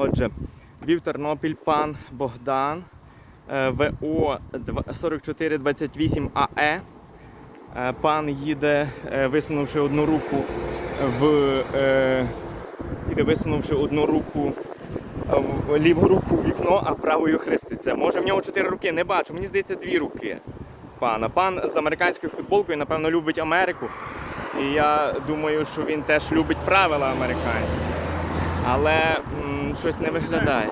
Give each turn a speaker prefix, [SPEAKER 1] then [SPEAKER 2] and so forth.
[SPEAKER 1] Отже, вів Тернопіль пан Богдан е, ВО 4428 АЕ. Е, Пан їде, е, висунувши одну руку в е, їде, висунувши одну руку е, в ліву руку в вікно, а правою хреститься. Може в нього чотири руки, не бачу. Мені здається, дві руки. Пана. Пан з американською футболкою, напевно, любить Америку. І я думаю, що він теж любить правила американські. Але м, щось не виглядає.